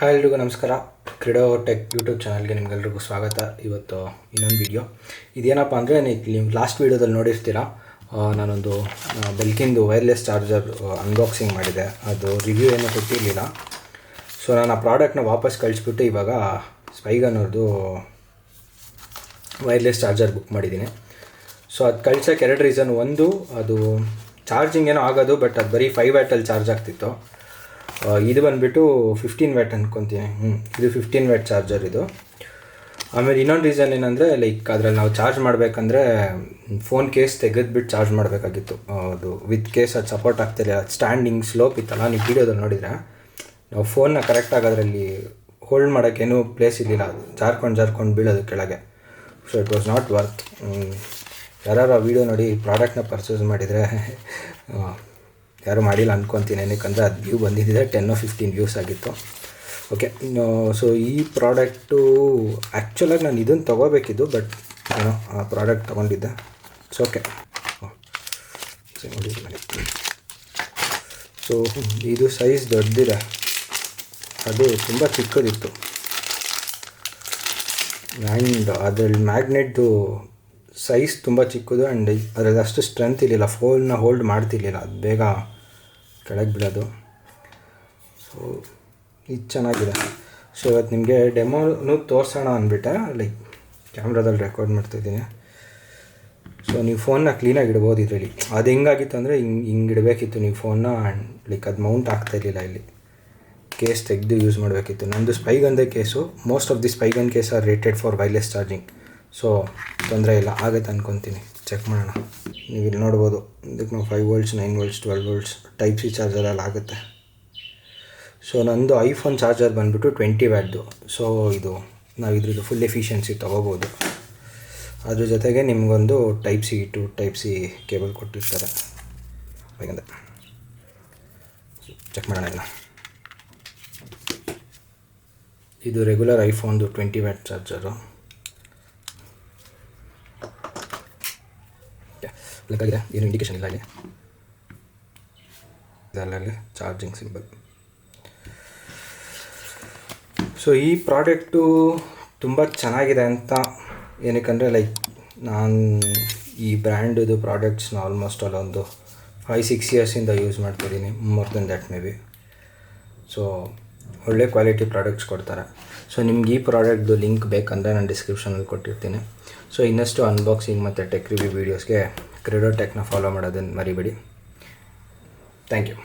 Hi ಎಲ್ರಿಗೂ ನಮಸ್ಕಾರ. Kreedo tech YouTube ಚಾನಲ್ಗೆ ನಿಮ್ಗೆಲ್ರಿಗೂ ಸ್ವಾಗತ. ಇವತ್ತು ಇನ್ನೊಂದು ವಿಡಿಯೋ ಇದೇನಪ್ಪ ಅಂದರೆ ನೀವು ಲಾಸ್ಟ್ ವೀಡಿಯೋದಲ್ಲಿ ನೋಡಿರ್ತೀರ ನಾನೊಂದು ಬೆಲ್ಕಿಂದು ವೈರ್ಲೆಸ್ ಚಾರ್ಜರ್ ಅನ್ಬಾಕ್ಸಿಂಗ್ ಮಾಡಿದೆ. ಅದು ರಿವ್ಯೂ ಏನೂ ಕೊಟ್ಟಿರಲಿಲ್ಲ. ಸೊ ನಾನು ಆ ಪ್ರಾಡಕ್ಟ್ನ ವಾಪಸ್ ಕಳಿಸ್ಬಿಟ್ಟು ಇವಾಗ ಸ್ಪೈಗನ್ ಅವ್ರದ್ದು ವೈರ್ಲೆಸ್ ಚಾರ್ಜರ್ ಬುಕ್ ಮಾಡಿದ್ದೀನಿ. ಸೊ ಅದು ಕಳ್ಸೋಕ್ಕೆ ಎರಡು ರೀಸನ್ ಒಂದು, ಅದು ಚಾರ್ಜಿಂಗ್ ಏನೋ ಆಗೋದು ಬಟ್ ಅದು ಬರೀ ಫೈವ್ ವ್ಯಾಟಲ್ಲಿ ಚಾರ್ಜ್ ಆಗ್ತಿತ್ತು. ಇದು ಬಂದುಬಿಟ್ಟು ಫಿಫ್ಟೀನ್ ವ್ಯಾಟ್ ಅಂದ್ಕೊತೀನಿ ಹ್ಞೂ ಇದು ಫಿಫ್ಟೀನ್ ವ್ಯಾಟ್ ಚಾರ್ಜರ್ ಇದು. ಆಮೇಲೆ ಇನ್ನೊಂದು ರೀಸನ್ ಏನಂದರೆ ಲೈಕ್ ಅದರಲ್ಲಿ ನಾವು ಚಾರ್ಜ್ ಮಾಡಬೇಕಂದ್ರೆ ಫೋನ್ ಕೇಸ್ ತೆಗೆದ್ಬಿಟ್ಟು ಚಾರ್ಜ್ ಮಾಡಬೇಕಾಗಿತ್ತು. ಅದು ವಿತ್ ಕೇಸ್ ಅದು ಸಪೋರ್ಟ್ ಆಗ್ತಿಲ್ಲ ಸ್ಟ್ಯಾಂಡಿಂಗ್ ಸ್ಲೋಪ್ ಇತ್ತಲ್ಲ, ನೀವು ವೀಡಿಯೋದಲ್ಲಿ ನೋಡಿದರೆ? ನಾವು ಫೋನ್ನ ಕರೆಕ್ಟಾಗಿ ಅದರಲ್ಲಿ ಹೋಲ್ಡ್ ಮಾಡೋಕ್ಕೇನು ಪ್ಲೇಸ್ ಇರಲಿಲ್ಲ. ಜಾರ್ಕೊಂಡು ಜಾರ್ಕೊಂಡು ಬೀಳೋದು ಕೆಳಗೆ. So it was not worth ಯಾರು ಆ ವಿಡಿಯೋ ನೋಡಿ ಪ್ರಾಡಕ್ಟ್ನ ಪರ್ಚೇಸ್ ಮಾಡಿದರೆ ಯಾರು ಮಾಡಿಲ್ಲ ಅನ್ಕೊತೀನಿ. ಏನಕ್ಕಂದರೆ ಅದು ವ್ಯೂ ಬಂದಿದ್ದಿದೆ ಟೆನ್ ಫಿಫ್ಟೀನ್ ವ್ಯೂಸ್ ಆಗಿತ್ತು. ಓಕೆ ಸೊ ಈ ಪ್ರಾಡಕ್ಟು ಆ್ಯಕ್ಚುಲಾಗಿ ನಾನು ಇದನ್ನು ತೊಗೋಬೇಕಿದ್ದು ಬಟ್ ಏನೋ ಆ ಪ್ರಾಡಕ್ಟ್ ತೊಗೊಂಡಿದ್ದೆ. ಇಟ್ಸ್ ಓಕೆ ಸೊ ಇದು ಸೈಜ್ ದೊಡ್ಡದಿದೆ ಅದು ತುಂಬ ಚಿಕ್ಕದಿತ್ತು. ಆ್ಯಂಡ್ ಅದ್ರಲ್ಲಿ ಮ್ಯಾಗ್ನೆಟ್ದು ಸೈಜ್ ತುಂಬ ಚಿಕ್ಕದು ಆ್ಯಂಡ್ ಅದರಲ್ಲಿ ಅಷ್ಟು ಸ್ಟ್ರೆಂತ್ ಇರಲಿಲ್ಲ ಫೋನ್ನ ಹೋಲ್ಡ್ ಮಾಡ್ತಿರ್ಲಿಲ್ಲ. ಅದು ಬೇಗ ಕೆಳಗೆ ಬಿಡೋದು. ಸೊ ಇದು ಚೆನ್ನಾಗಿದೆ. ಸೊ ಇವತ್ತು ನಿಮಗೆ ಡೆಮೋನು ತೋರಿಸೋಣ ಅಂದ್ಬಿಟ್ಟೆ. ಲೈಕ್ ಕ್ಯಾಮ್ರಾದಲ್ಲಿ ರೆಕಾರ್ಡ್ ಮಾಡ್ತಾಯಿದ್ದೀನಿ ಸೊ ನೀವು ಫೋನ್ನ ಕ್ಲೀನಾಗಿ ಇಡ್ಬೋದು ಇದರಲ್ಲಿ. ಅದು ಹೆಂಗಾಗಿತ್ತು ಅಂದರೆ ಹಿಂಗೆ ಹಿಂಗೆ ಇಡಬೇಕಿತ್ತು ನೀವು ಫೋನ್ನ ಆ್ಯಂಡ್ ಲೈಕ್ ಅದು ಮೌಂಟ್ ಆಗ್ತಾ ಇರಲಿಲ್ಲ ಇಲ್ಲಿ. ಕೇಸ್ ತೆಗೆದು ಯೂಸ್ ಮಾಡಬೇಕಿತ್ತು. ನಂದು ಸ್ಪೈಗಂದೇ case most of the Spigen case are rated for wireless charging so ತೊಂದರೆ ಇಲ್ಲ. ಆಗುತ್ತೆ ಅಂದ್ಕೊತೀನಿ ಚೆಕ್ ಮಾಡೋಣ. ನೀವು ಇಲ್ಲಿ ನೋಡ್ಬೋದು. ಇದಕ್ಕೆ ನಾವು five volts nine volts twelve volts type C ಚಾರ್ಜರೆಲ್ಲ ಆಗುತ್ತೆ. ಸೊ ನಂದು ಐಫೋನ್ ಚಾರ್ಜರ್ ಬಂದುಬಿಟ್ಟು ಟ್ವೆಂಟಿ ವ್ಯಾಟ್ದು ಸೊ ಇದು ನಾವು ಇದ್ರದ್ದು ಫುಲ್ ಎಫಿಷಿಯನ್ಸಿ ತೊಗೋಬೋದು. ಅದ್ರ ಜೊತೆಗೆ ನಿಮಗೊಂದು type C to type C cable ಕೊಟ್ಟಿರ್ತಾರೆ. ಹಾಗಂದ್ರೆ. ಚೆಕ್ ಮಾಡೋಣ ಇಲ್ಲ ಇದು ರೆಗ್ಯುಲರ್ ಐಫೋನ್ದು ಟ್ವೆಂಟಿ ವ್ಯಾಟ್ ಚಾರ್ಜರು ಲೆಕ್ಕಾಗಿದೆ ಏನು ಇಂಡಿಕೇಶನ್ ಇಲ್ಲ ಇಲ್ಲಿ ಇದರಲ್ಲಿ ಚಾರ್ಜಿಂಗ್ ಸಿಂಬಲ್ ಸೊ ಈ ಪ್ರಾಡಕ್ಟು ತುಂಬ ಚೆನ್ನಾಗಿದೆ ಅಂತ ಏನಕ್ಕಂದರೆ ಲೈಕ್ ನಾನು ಈ ಬ್ರ್ಯಾಂಡದು ಪ್ರಾಡಕ್ಟ್ಸ್ನ ಆಲ್ಮೋಸ್ಟ್ ಅಲ್ಲೊಂದು ಫೈವ್ ಸಿಕ್ಸ್ ಇಯರ್ಸಿಂದ ಯೂಸ್ ಮಾಡ್ತಿದ್ದೀನಿ more than that may be so ಒಳ್ಳೆ ಕ್ವಾಲಿಟಿ ಪ್ರಾಡಕ್ಟ್ಸ್ ಕೊಡ್ತಾರೆ. ಸೊ ನಿಮ್ಗೆ ಈ ಪ್ರಾಡಕ್ಟ್ದು ಲಿಂಕ್ ಬೇಕಂದರೆ ನಾನು ಡಿಸ್ಕ್ರಿಪ್ಷನಲ್ಲಿ ಕೊಟ್ಟಿರ್ತೀನಿ. ಸೊ ಇನ್ನಷ್ಟು ಅನ್ಬಾಕ್ಸಿಂಗ್ ಮತ್ತು ಟೆಕ್ ರಿವ್ಯೂ ವೀಡಿಯೋಸ್ಗೆ ಕ್ರೆಡೋ ಟೆಕ್ನ ಫಾಲೋ ಮಾಡೋದನ್ನು ಮರಿಬೇಡಿ. Thank you